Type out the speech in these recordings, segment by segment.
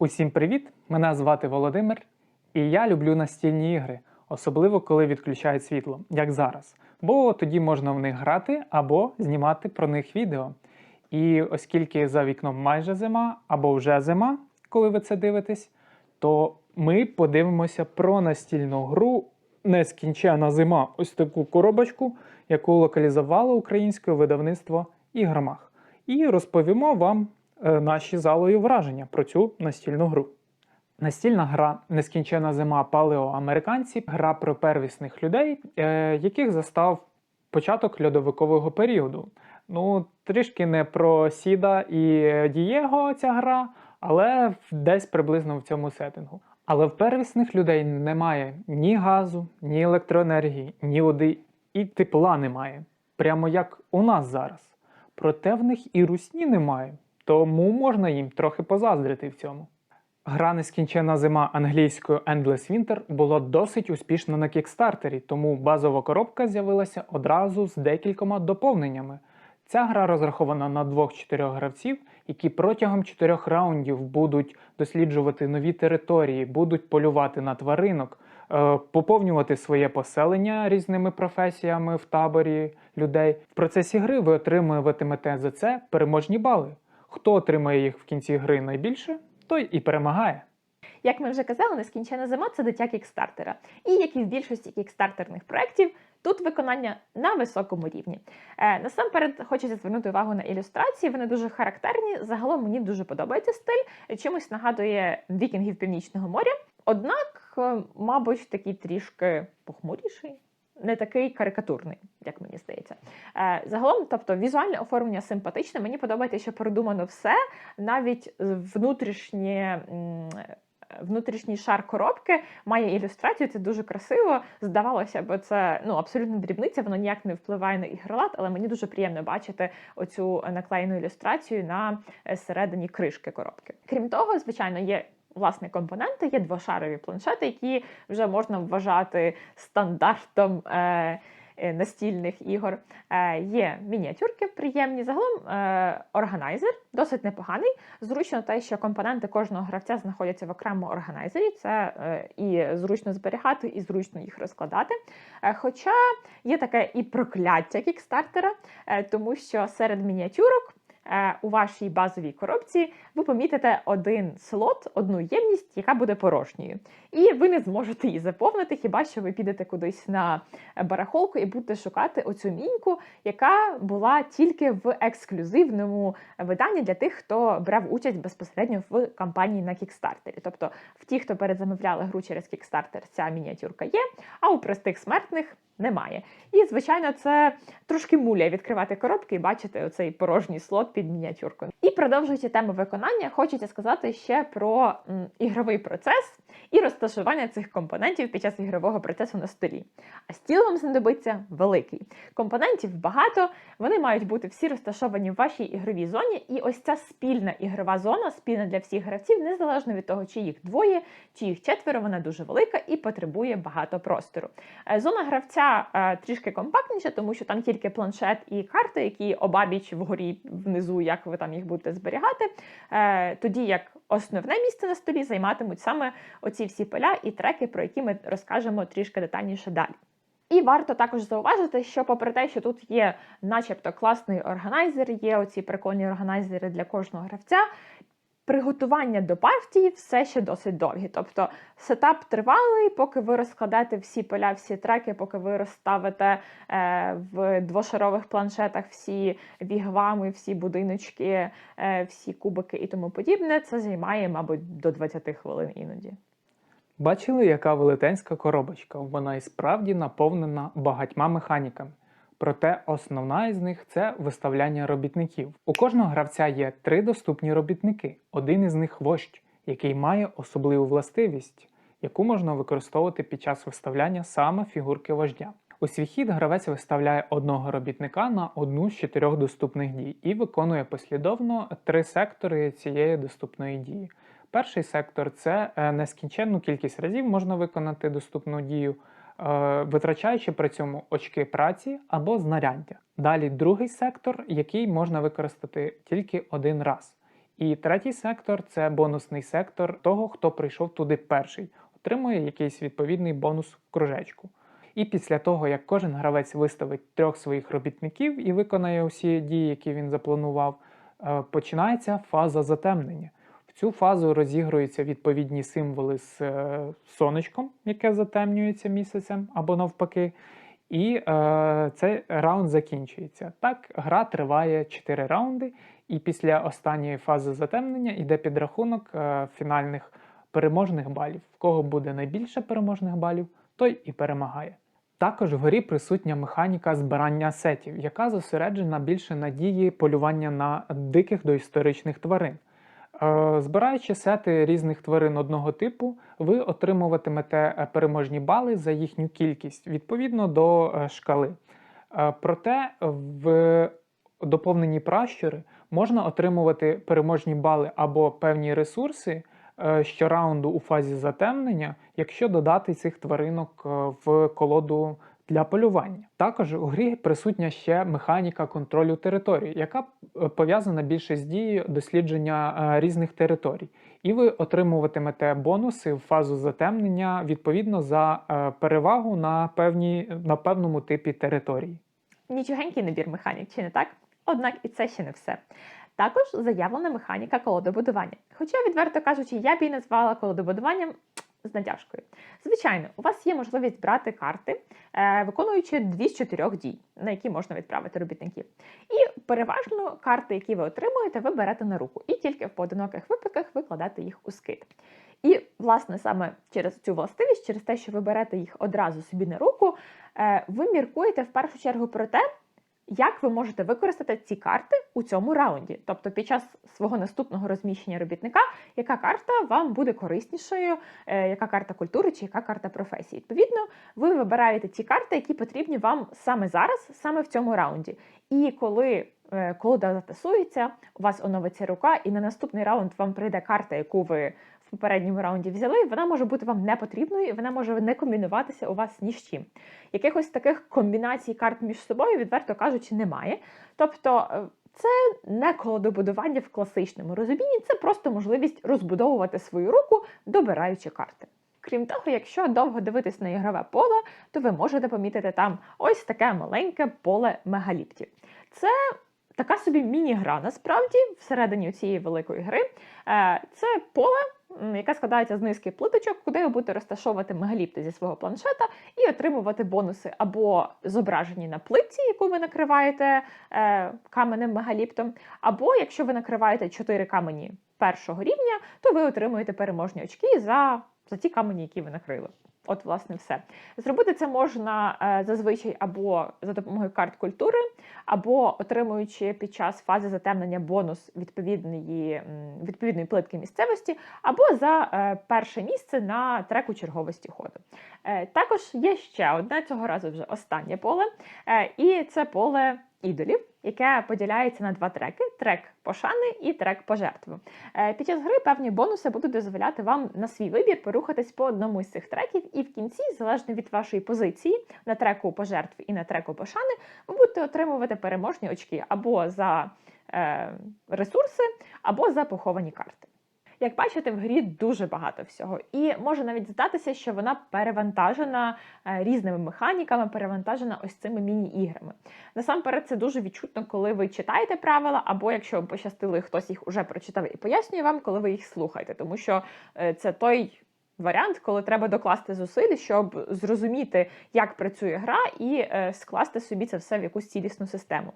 Усім привіт! Мене звати Володимир, і я люблю настільні ігри, особливо коли відключають світло, як зараз. Бо тоді можна в них грати або знімати про них відео. І оскільки за вікном майже зима або вже зима, коли ви це дивитесь, то ми подивимося про настільну гру Нескінчена зима. Ось таку коробочку, яку локалізувало українське видавництво Ігромах. І розповімо вам наші залої враження про цю настільну гру. Настільна гра Нескінчена зима палеоамериканці гра про первісних людей, е, яких застав початок льодовикового періоду. Ну, трішки не про Сіда і Дієго ця гра, але десь приблизно в цьому сеттингу. Але в первісних людей немає ні газу, ні електроенергії, ні води, і тепла немає. Прямо як у нас зараз. Проте в них і русні немає, тому можна їм трохи позаздрити в цьому. Гра Нескінчена зима англійською Endless Winter була досить успішна на кікстартері, тому базова коробка з'явилася одразу з декількома доповненнями. Ця гра розрахована на 2-4 гравців, які протягом 4 раундів будуть досліджувати нові території, будуть полювати на тваринок, е, поповнювати своє поселення різними професіями в таборі людей. В процесі гри ви отримуватимете за це переможні бали. Хто отримає їх в кінці гри найбільше, той і перемагає. Як ми вже казали, нескінчена зима це дитя кікстартера. І як і в більшості кікстартерних проєктів, тут виконання на високому рівні. Е, насамперед хочеться звернути увагу на ілюстрації. Вони дуже характерні. Загалом мені дуже подобається стиль. Чимось нагадує вікінгів Північного моря. Однак, е, мабуть, такий трішки похмуріший. Не такий карикатурний, як мені здається. Е, загалом, тобто, візуальне оформлення симпатичне. Мені подобається, що продумано все, навіть внутрішнє. Внутрішній шар коробки має ілюстрацію, це дуже красиво. Здавалося б, це ну абсолютно дрібниця, воно ніяк не впливає на ігролад, але мені дуже приємно бачити оцю наклеєну ілюстрацію на е, середині кришки коробки. Крім того, звичайно, є. Власне, компоненти є двошарові планшети, які вже можна вважати стандартом е, е, настільних ігор. Е, є мініатюрки приємні. Загалом е, органайзер досить непоганий. Зручно те, що компоненти кожного гравця знаходяться в окремому органайзері. Це і зручно зберігати, і зручно їх розкладати. Хоча є таке і прокляття кікстартера, тому що серед мініатюрок. У вашій базовій коробці ви помітите один слот, одну ємність, яка буде порожньою. І ви не зможете її заповнити, хіба що ви підете кудись на барахолку і будете шукати оцю міньку, яка була тільки в ексклюзивному виданні для тих, хто брав участь безпосередньо в кампанії на кікстартері. Тобто, в ті, хто передзамовляли гру через кікстартер, ця мініатюрка є, а у простих смертних немає. І, звичайно, це трошки муляє відкривати коробки і бачити оцей порожній слот під мініатюркою. І продовжуючи тему виконання, хочеться сказати ще про ігровий процес і розташування цих компонентів під час ігрового процесу на столі. А стіл вам знадобиться великий. Компонентів багато, вони мають бути всі розташовані в вашій ігровій зоні. І ось ця спільна ігрова зона, спільна для всіх гравців, незалежно від того, чи їх двоє, чи їх четверо, вона дуже велика і потребує багато простору. Е, Зона гравця е, трішки компактніша, тому що там тільки планшет і карти, які обабіч вгорі внизу, як ви там їх будете зберігати. Е, Тоді як основне місце на столі займатимуть саме оці всі поля і треки, про які ми розкажемо трішки детальніше далі. І варто також зауважити, що попри те, що тут є, начебто, класний органайзер, є оці прикольні органайзери для кожного гравця. Приготування до партії все ще досить довгі. Тобто сетап тривалий, поки ви розкладете всі поля, всі треки, поки ви розставите е, в двошарових планшетах всі вігвами, всі будиночки, е, всі кубики і тому подібне. Це займає, мабуть, до 20 хвилин іноді. Бачили, яка велетенська коробочка? Вона і справді наповнена багатьма механіками. Проте основна із них це виставляння робітників. У кожного гравця є три доступні робітники. Один із них вождь, який має особливу властивість, яку можна використовувати під час виставляння саме фігурки вождя. У свій хід гравець виставляє одного робітника на одну з чотирьох доступних дій і виконує послідовно три сектори цієї доступної дії. Перший сектор це е, нескінченну кількість разів можна виконати доступну дію, витрачаючи при цьому очки праці або знаряддя. Далі другий сектор, який можна використати тільки один раз. І третій сектор це бонусний сектор того, хто прийшов туди перший, отримує якийсь відповідний бонус в кружечку. І після того, як кожен гравець виставить трьох своїх робітників і виконає усі дії, які він запланував, е, починається фаза затемнення. Цю фазу розігруються відповідні символи з е, сонечком, яке затемнюється місяцем або навпаки. І е, цей раунд закінчується. Так, гра триває 4 раунди, і після останньої фази затемнення йде підрахунок е, фінальних переможних балів. В кого буде найбільше переможних балів, той і перемагає. Також в грі присутня механіка збирання сетів, яка зосереджена більше на дії полювання на диких доісторичних тварин. Е, Збираючи сети різних тварин одного типу, ви отримуватимете е, переможні бали за їхню кількість відповідно до е, шкали. Проте в доповненні пращури можна отримувати переможні бали або певні ресурси щораунду у фазі затемнення, якщо додати цих тваринок в колоду для полювання. Також у грі присутня ще механіка контролю території, яка е, пов'язана більше з дією дослідження е, різних територій. І ви отримуватимете бонуси в фазу затемнення відповідно за е, перевагу на, певні, на певному типі території. Нічогенький набір механік, чи не так? Однак і це ще не все. Також заявлена механіка колодобудування. Хоча, відверто кажучи, я б її назвала колодобудуванням з натяжкою. Звичайно, у вас є можливість брати карти, е, виконуючи дві з чотирьох дій, на які можна відправити робітників. І переважно карти, які ви отримуєте, ви берете на руку, і тільки в поодиноких випадках ви кладете їх у скид. І, власне, саме через цю властивість, через те, що ви берете їх одразу собі на руку, е, ви міркуєте в першу чергу про те, як ви можете використати ці карти у цьому раунді. Тобто, під час свого наступного розміщення робітника, яка карта вам буде кориснішою, е, яка карта культури чи яка карта професії. Відповідно, ви вибираєте ті карти, які потрібні вам саме зараз, саме в цьому раунді. І коли е, колода затасується, у вас оновиться рука, і на наступний раунд вам прийде карта, яку ви в попередньому раунді взяли, вона може бути вам не потрібною, і вона може не комбінуватися у вас ні з чим. Якихось таких комбінацій карт між собою, відверто кажучи, немає. Тобто, е, це не колодобудування в класичному розумінні, це просто можливість розбудовувати свою руку, добираючи карти. Крім того, якщо довго дивитись на ігрове поле, то ви можете помітити там ось таке маленьке поле мегаліптів. Це така собі міні-гра насправді всередині цієї великої гри. Е, Це поле, м, яке складається з низки плиточок, куди ви будете розташовувати мегаліпти зі свого планшета і отримувати бонуси або зображені на плитці, яку ви накриваєте е, каменем мегаліптом, або якщо ви накриваєте 4 камені першого рівня, то ви отримуєте переможні очки за, за ті камені, які ви накрили. От, власне, все. Зробити це можна е, зазвичай або за допомогою карт культури, або отримуючи під час фази затемнення бонус відповідної, відповідної плитки місцевості, або за е, перше місце на треку черговості ходу. Е, також є ще одне цього разу вже останнє поле, і це поле ідолів, яке поділяється на два треки: трек пошани і трек пожертви. Е, Під час гри певні бонуси будуть дозволяти вам на свій вибір порухатись по одному із цих треків, і в кінці, залежно від вашої позиції на треку пожертви і на треку пошани, ви будете отримувати переможні очки або за е, ресурси, або за поховані карти. Як бачите, в грі дуже багато всього, і може навіть здатися, що вона перевантажена е, різними механіками, перевантажена ось цими міні-іграми. Насамперед, це дуже відчутно, коли ви читаєте правила, або якщо пощастило, і хтось їх уже прочитав і пояснює вам, коли ви їх слухаєте, тому що е, це той. Варіант, коли треба докласти зусиль, щоб зрозуміти, як працює гра, і е, скласти собі це все в якусь цілісну систему.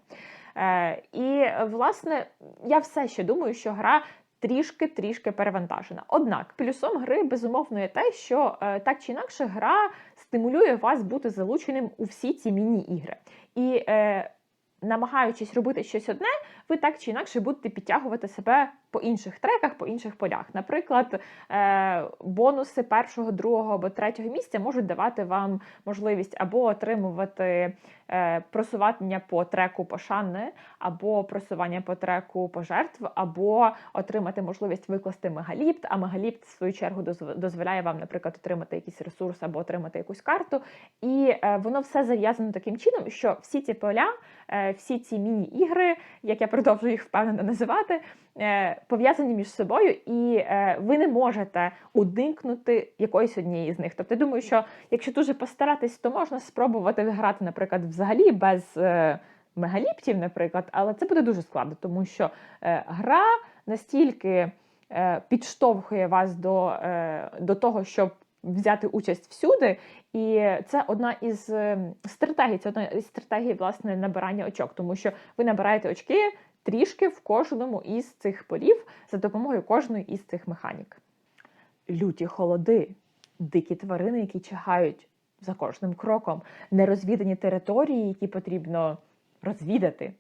Е, і власне, я все ще думаю, що гра трішки-трішки перевантажена. Однак, плюсом гри безумовно є те, що е, так чи інакше гра стимулює вас бути залученим у всі ці міні-ігри. І е, намагаючись робити щось одне, ви так чи інакше будете підтягувати себе по інших треках, по інших полях. Наприклад, е, бонуси першого, другого або третього місця можуть давати вам можливість або отримувати е, просування по треку пошани, або просування по треку пожертв, або отримати можливість викласти мегаліпт, а мегаліпт, в свою чергу, дозволяє вам, наприклад, отримати якийсь ресурс або отримати якусь карту. І е, воно все зав'язано таким чином, що всі ці поля, всі ці міні-ігри, як я продовжую їх впевнено називати, е, пов'язані між собою, і е, ви не можете уникнути якоїсь однієї з них. Тобто, я думаю, що якщо дуже постаратись, то можна спробувати грати, наприклад, взагалі без е, мегаліптів, наприклад, але це буде дуже складно, тому що гра настільки підштовхує вас до, до того, щоб взяти участь всюди. І це одна із е, стратегій, це одна із стратегій власне набирання очок, тому що ви набираєте очки трішки в кожному із цих полів за допомогою кожної із цих механік. Люті холоди, дикі тварини, які чагають за кожним кроком, нерозвідані території, які потрібно розвідати.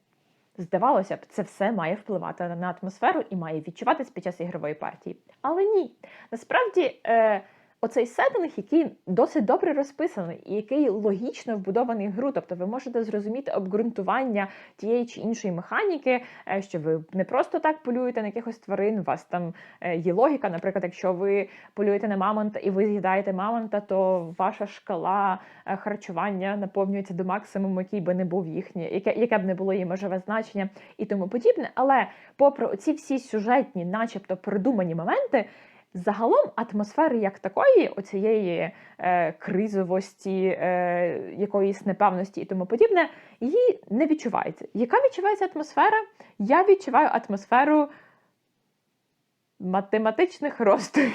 Здавалося б, це все має впливати на атмосферу і має відчуватись під час ігрової партії. Але ні. Насправді, е, оцей сеттинг, який досить добре розписаний і який логічно вбудований в гру. Тобто ви можете зрозуміти обґрунтування тієї чи іншої механіки, е, що ви не просто так полюєте на якихось тварин, у вас там е, є логіка. Наприклад, якщо ви полюєте на мамонта і ви з'їдаєте мамонта, то ваша шкала е, харчування наповнюється до максимуму, який би не був їхнє, яке, яке б не було її межове значення і тому подібне. Але попри оці всі сюжетні, начебто придумані моменти. Загалом атмосфери як такої, оцієї е, кризовості, е, якоїсь непевності і тому подібне, її не відчувається. Яка відчувається атмосфера? Я відчуваю атмосферу математичних розстрілів.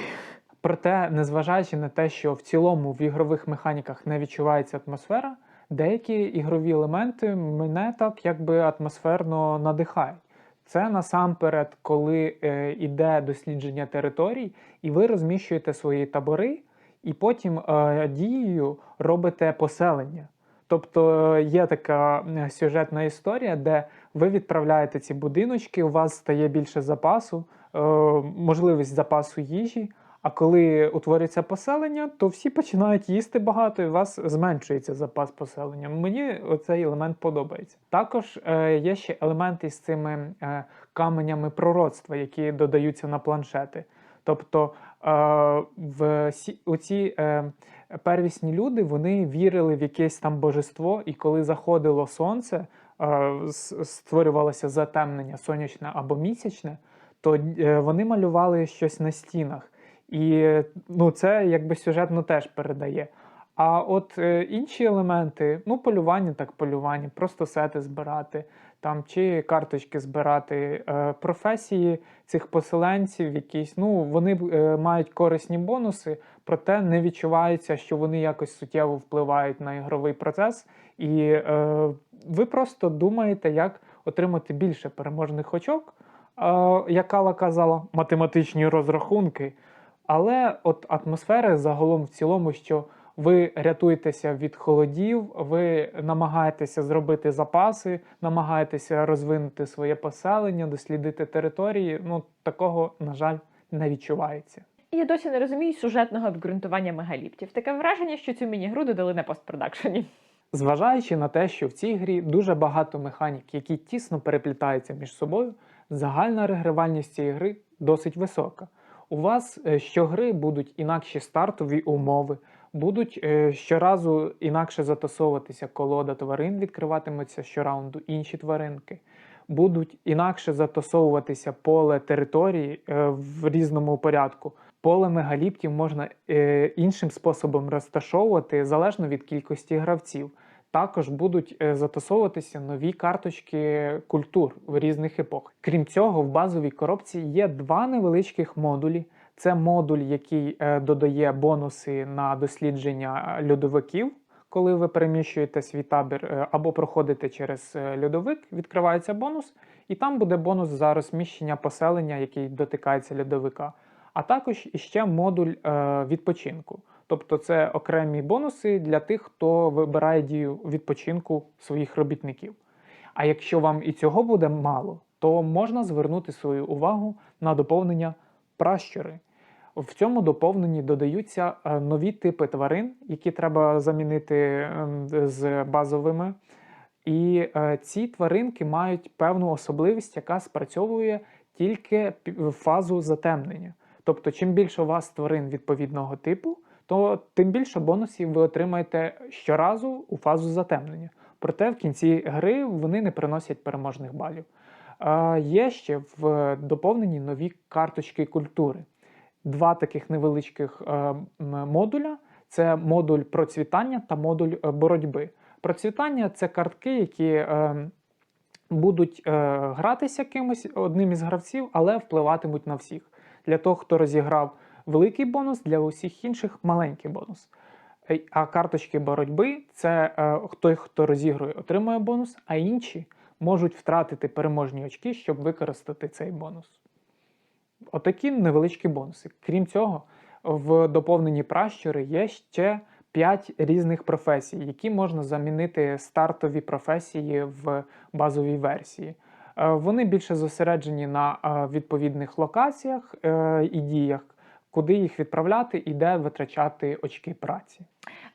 Проте, незважаючи на те, що в цілому в ігрових механіках не відчувається атмосфера, деякі ігрові елементи мене так якби атмосферно надихають. Це насамперед, коли е, іде дослідження територій, і ви розміщуєте свої табори, і потім е, дією робите поселення. Тобто е, є така е, сюжетна історія, де ви відправляєте ці будиночки, у вас стає більше запасу, е, можливість запасу їжі. А коли утворюється поселення, то всі починають їсти багато, і у вас зменшується запас поселення. Мені цей елемент подобається. Також е, є ще елементи з цими е, каменями пророцтва, які додаються на планшети. Тобто е, в оці е, первісні люди вони вірили в якесь там божество, і коли заходило сонце, е, створювалося затемнення сонячне або місячне, то е, вони малювали щось на стінах. І ну, це якби сюжетно теж передає. А от е, інші елементи, ну, полювання, так полювання, просто сети збирати, там, чи карточки збирати, е, професії цих поселенців, якісь, ну, вони е, мають корисні бонуси, проте не відчувається, що вони якось суттєво впливають на ігровий процес. І е, ви просто думаєте, як отримати більше переможних очок. Е, як Алла казала, математичні розрахунки. Але от атмосфера загалом в цілому, що ви рятуєтеся від холодів, ви намагаєтеся зробити запаси, намагаєтеся розвинути своє поселення, дослідити території. Ну такого, на жаль, не відчувається. І я досі не розумію сюжетного обґрунтування мегаліптів. Таке враження, що цю міні-гру додали на постпродакшені. Зважаючи на те, що в цій грі дуже багато механік, які тісно переплітаються між собою, загальна регривальність цієї гри досить висока. У вас е, щогри будуть інакші стартові умови, будуть е, щоразу інакше затасовуватися колода тварин, відкриватимуться щораунду інші тваринки, будуть інакше затасовуватися поле території е, в різному порядку. Поле мегаліптів можна іншим способом розташовувати залежно від кількості гравців. Також будуть е, затасовуватися нові карточки культур в різних епох. Крім цього, в базовій коробці є два невеличких модулі. Це модуль, який е, додає бонуси на дослідження е, льодовиків, коли ви переміщуєте свій табір або проходите через льодовик, відкривається бонус, і там буде бонус за розміщення поселення, який дотикається льодовика. А також іще модуль відпочинку. Тобто це окремі бонуси для тих, хто вибирає дію відпочинку своїх робітників. А якщо вам і цього буде мало, то можна звернути свою увагу на доповнення пращури. В цьому доповненні додаються е, нові типи тварин, які треба замінити ем, з базовими. І е, ці тваринки мають певну особливість, яка спрацьовує тільки в фазу затемнення. Тобто, чим більше у вас тварин відповідного типу, то тим більше бонусів ви отримаєте щоразу у фазу затемнення. Проте в кінці гри вони не приносять переможних балів. Е, Є ще в доповненні нові карточки культури. Два таких невеличких е, модуля це модуль процвітання та модуль е, боротьби. Процвітання це картки, які е, будуть е, гратися кимось одним із гравців, але впливатимуть на всіх. Для того, хто розіграв великий бонус, для усіх інших маленький бонус. Е, А карточки боротьби це е, той, хто розігрує, отримує бонус, а інші можуть втратити переможні очки, щоб використати цей бонус. Отакі невеличкі бонуси. Крім цього, в доповненні пращури є ще 5 різних професій, які можна замінити стартові професії в базовій версії. Е, Вони більше зосереджені на відповідних локаціях і діях, куди їх відправляти і де витрачати очки праці.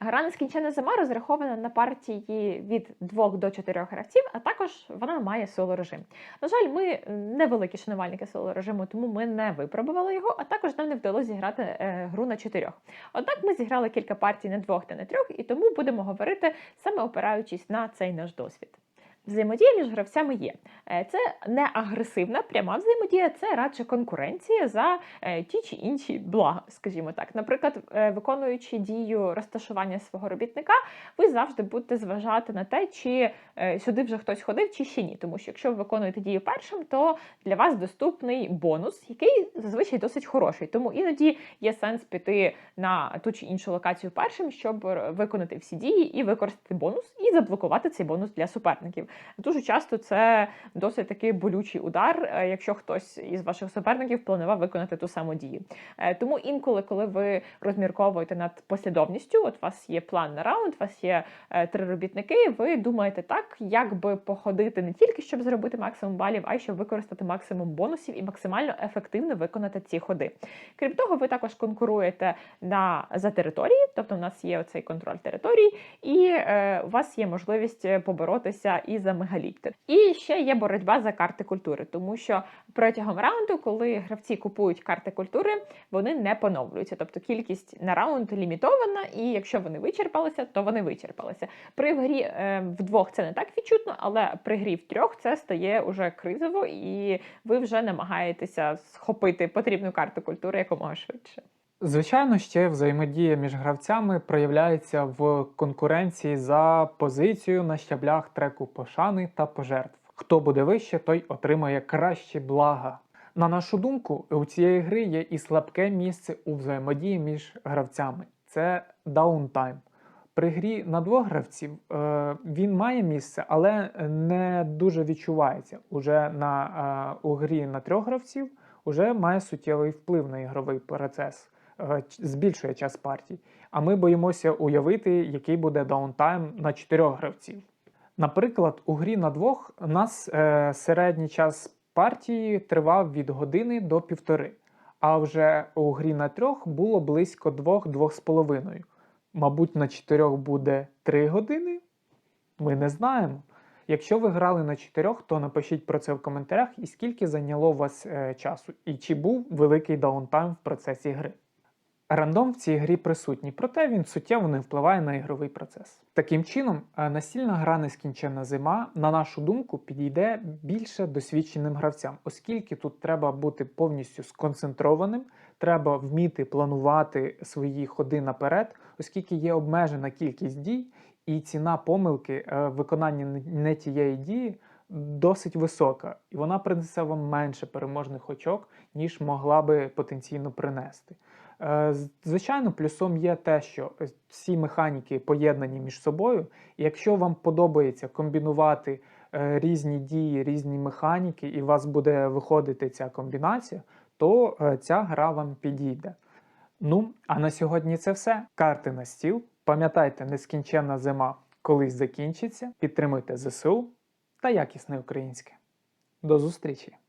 Гра нескінчена зима розрахована на партії від 2 до 4 гравців, а також вона має соло режим. На жаль, ми невеликі шанувальники соло режиму, тому ми не випробували його, а також нам не вдалося зіграти е, гру на чотирьох. Однак ми зіграли кілька партій на двох та на трьох, і тому будемо говорити саме опираючись на цей наш досвід. Взаємодія між гравцями є. Е, Це не агресивна пряма взаємодія, це радше конкуренція за е, ті чи інші блага, скажімо так. Наприклад, е, виконуючи дію розташування свого робітника, ви завжди будете зважати на те, чи сюди вже хтось ходив, чи ще ні. Тому що якщо ви виконуєте дію першим, то для вас доступний бонус, який зазвичай досить хороший. Тому іноді є сенс піти на ту чи іншу локацію першим, щоб виконати всі дії і використати бонус, і заблокувати цей бонус для суперників. Дуже часто це досить такий болючий удар, е, якщо хтось із ваших суперників планував виконати ту саму дію. Е, Тому інколи, коли ви розмірковуєте над послідовністю, от у вас є план на раунд, у вас є е, три робітники, ви думаєте так, як би походити не тільки щоб зробити максимум балів, а й щоб використати максимум бонусів і максимально ефективно виконати ці ходи. Крім того, ви також конкуруєте на за території, тобто у нас є оцей контроль території, і е, у вас є можливість поборотися і за мегаліптер. І ще є боротьба за карти культури, тому що протягом раунду, коли гравці купують карти культури, вони не поновлюються. Тобто кількість на раунд лімітована, і якщо вони вичерпалися, то вони вичерпалися. При грі е, вдвох це не так відчутно, але при грі в трьох це стає уже кризово, і ви вже намагаєтеся схопити потрібну карту культури якомога швидше. Звичайно, ще взаємодія між гравцями проявляється в конкуренції за позицію на щаблях треку пошани та пожертв. Хто буде вище, той отримає кращі блага. На нашу думку, у цієї гри є і слабке місце у взаємодії між гравцями це даунтайм. При грі на двох гравців е, він має місце, але не дуже відчувається. Уже на, е, у грі на трьох гравців уже має суттєвий вплив на ігровий процес, збільшує час партій. А ми боїмося уявити, який буде даунтайм на чотирьох гравців. Наприклад, у грі на двох нас е, середній час партії тривав від години до півтори, а вже у грі на трьох було близько двох-двох з половиною. Мабуть, на чотирьох буде три години? Ми не знаємо. Якщо ви грали на чотирьох, то напишіть про це в коментарях і скільки зайняло у вас е, часу, і чи був великий даунтайм в процесі гри. Рандом в цій грі присутній, проте він суттєво не впливає на ігровий процес. Таким чином, е, настільна гра нескінченна зима, на нашу думку, підійде більше досвідченим гравцям, оскільки тут треба бути повністю сконцентрованим, треба вміти планувати свої ходи наперед, оскільки є обмежена кількість дій, і ціна помилки е, виконання не- не тієї дії досить висока, і вона принесе вам менше переможних очок, ніж могла би потенційно принести. Е, Звичайно, плюсом є те, що всі механіки поєднані між собою, якщо вам подобається комбінувати е, різні дії, різні механіки, і у вас буде виходити ця комбінація, то е, ця гра вам підійде. Ну, а на сьогодні це все. Карти на стіл. Пам'ятайте, нескінченна зима колись закінчиться. Підтримуйте ЗСУ та якісне українське. До зустрічі!